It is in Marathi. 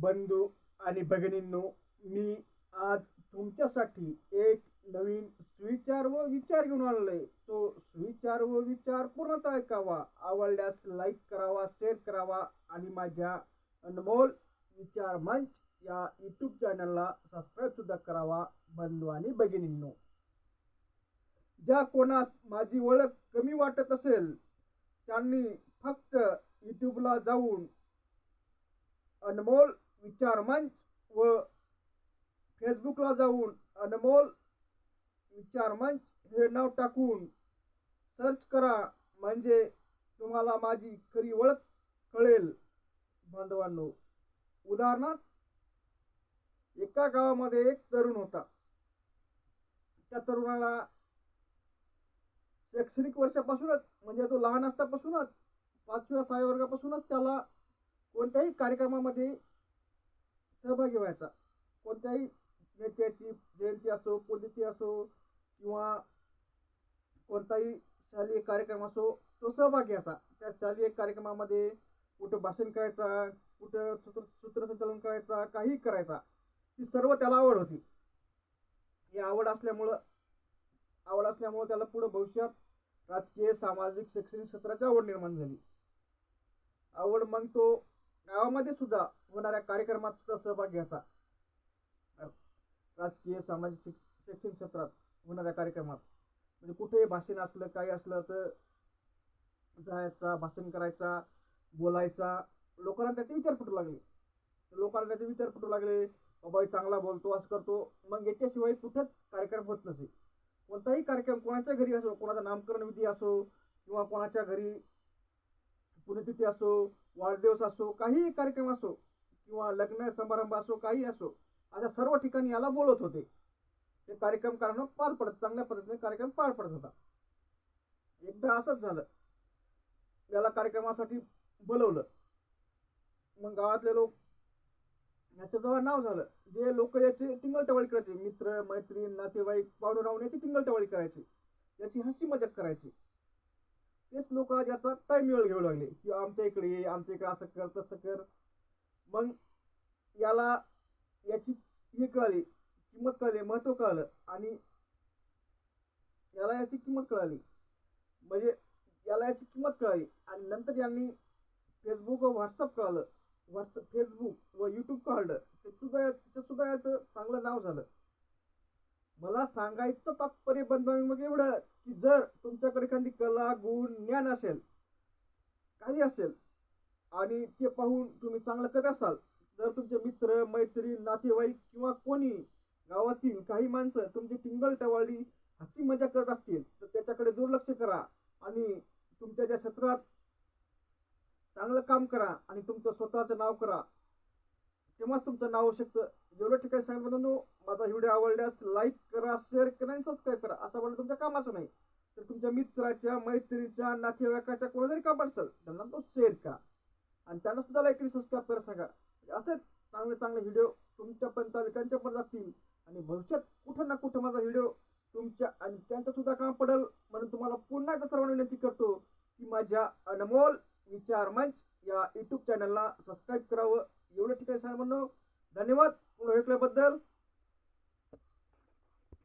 बंधू आणि भगिनींनो मी आज तुमच्यासाठी एक नवीन सुविचार व विचार घेऊन आलेलो तो सुविचार व विचार पूर्णतः ऐकावा आवडल्यास लाईक करावा शेअर करावा आणि माझ्या अनमोल विचार मंच या यूट्यूब चॅनलला सबस्क्राईब सुद्धा करावा बंधू आणि भगिनींनो. ज्या कोणास माझी ओळख कमी वाटत असेल त्यांनी फक्त यूट्यूबला जाऊन अनमोल विचार मंच व फेसबुकला जाऊन अनमोल विचार मंच हे नाव टाकून सर्च करा. म्हणजे तुम्हाला माझी खरी ओळख कळेल. बांधवांनो उदाहरणार्थ एका गावामध्ये एक तरुण होता. त्या तरुणाला शैक्षणिक वर्षापासूनच म्हणजे तो लहान असतापासूनच पाचव्या सहाव्या वर्गापासूनच त्याला कोणत्याही कार्यक्रमामध्ये सहभागी व्हायचा. कोणत्याही नेत्याची जयंती असो पुण्यती असो किंवा कोणताही शालेय कार्यक्रम असो तो सहभागी असा. त्या शालेय कार्यक्रमामध्ये कुठं भाषण करायचा कुठं सूत्र सूत्रसंचालन करायचा काही करायचा ती सर्व त्याला आवड होती. ही आवड असल्यामुळं आवड असल्यामुळं त्याला पुढं भविष्यात राजकीय सामाजिक शैक्षणिक क्षेत्राची आवड निर्माण झाली. आवड मग तो गावामध्ये सुद्धा होणाऱ्या कार्यक्रमात सुद्धा सहभाग घ्यायचा. राजकीय सामाजिक शिक शैक्षणिक क्षेत्रात होणाऱ्या कार्यक्रमात. म्हणजे कुठेही भाषण असलं काही असलं तर जायचा भाषण करायचा बोलायचा. लोकांना त्याचे विचार फुटू लागले. लोकांना त्याचे विचार फुटू लागले बाबा चांगला बोलतो असं करतो. मग याच्याशिवाय कुठंच कार्यक्रम होत नसे. कोणताही कार्यक्रम कोणाच्या घरी असो कोणाचा नामकरण विधी असो किंवा कोणाच्या घरी पुण्यतिथी असो वाढदिवस असो काहीही कार्यक्रम असो किंवा लग्न समारंभ असो काही असो अशा सर्व ठिकाणी याला बोलत होते. ते कार्यक्रम करणं पार पडत चांगल्या पद्धतीने कार्यक्रम पार पडत होता. एकदा असंच झालं. याला कार्यक्रमासाठी बोलवलं. मग गावातले लोक याचं जेव्हा नाव झालं. जे लोक याचे टिंगलटवाळी करायचे मित्र मैत्रीण नातेवाईक पाहुणे राहून याची टिंगलटवाळी करायची. याची हसी मजाक करायची. तेच लोक आज याचा टाइम वेळ घेऊ लागले की आमच्या इकडे ये आमच्या इकडे असं कर तसं कर. मग याला याची हे कळाली किंमत कळली महत्त्व कळलं. आणि याला याची किंमत कळाली. म्हणजे याला याची किंमत कळाली. आणि नंतर यांनी फेसबुक व व्हॉट्सअप कळालं. व्हॉट्सअप फेसबुक व यूट्यूब काढलं ते सुद्धा त्याच्यात सुद्धा याचं चांगलं नाव झालं. मला सांगायचं तात्पर्य बंधू मग एवढं की जर तुमच्याकडे एखादी कला गुण ज्ञान असेल काही असेल आणि ते पाहून तुम्ही चांगलं करत असाल जर तुमचे मित्र मैत्रीण नातेवाईक किंवा कोणी गावातील काही माणसं तुमची टिंगल टवाळी हसी मजा करत असतील तर त्याच्याकडे दुर्लक्ष करा आणि तुमच्या ज्या क्षेत्रात चांगलं काम करा आणि तुमचं स्वतःचं नाव करा. तेव्हाच तुमचं नाव शकतं जेवढं ठिकाणी म्हणून माझा व्हिडिओ आवडल्यास लाईक करा शेअर करा आणि सबस्क्राईब करा. असं म्हणणं तुमच्या कामाचं नाही. तर तुमच्या मित्राच्या मैत्रिणीच्या नातेवाईकाच्या कोणा जरी काम असेल त्यांना तो शेअर करा. आणि त्यांना सुद्धा लाईक आणि सबस्क्राईब करा सांगा. म्हणजे असेच चांगले चांगले व्हिडिओ तुमच्यापर्यंत त्यांच्या पण जातील आणि भविष्यात कुठं ना कुठं माझा व्हिडिओ तुमच्या आणि त्यांचा सुद्धा काम पडेल म्हणून तुम्हाला पुन्हा एकदा सर्वांना विनंती करतो की माझ्या अनमोल विचार मंच या यूट्यूब चॅनलला सबस्क्राईब करावं. एवढं ठीक आहे सर सांगणं धन्यवाद. पुन्हा ऐकल्याबद्दल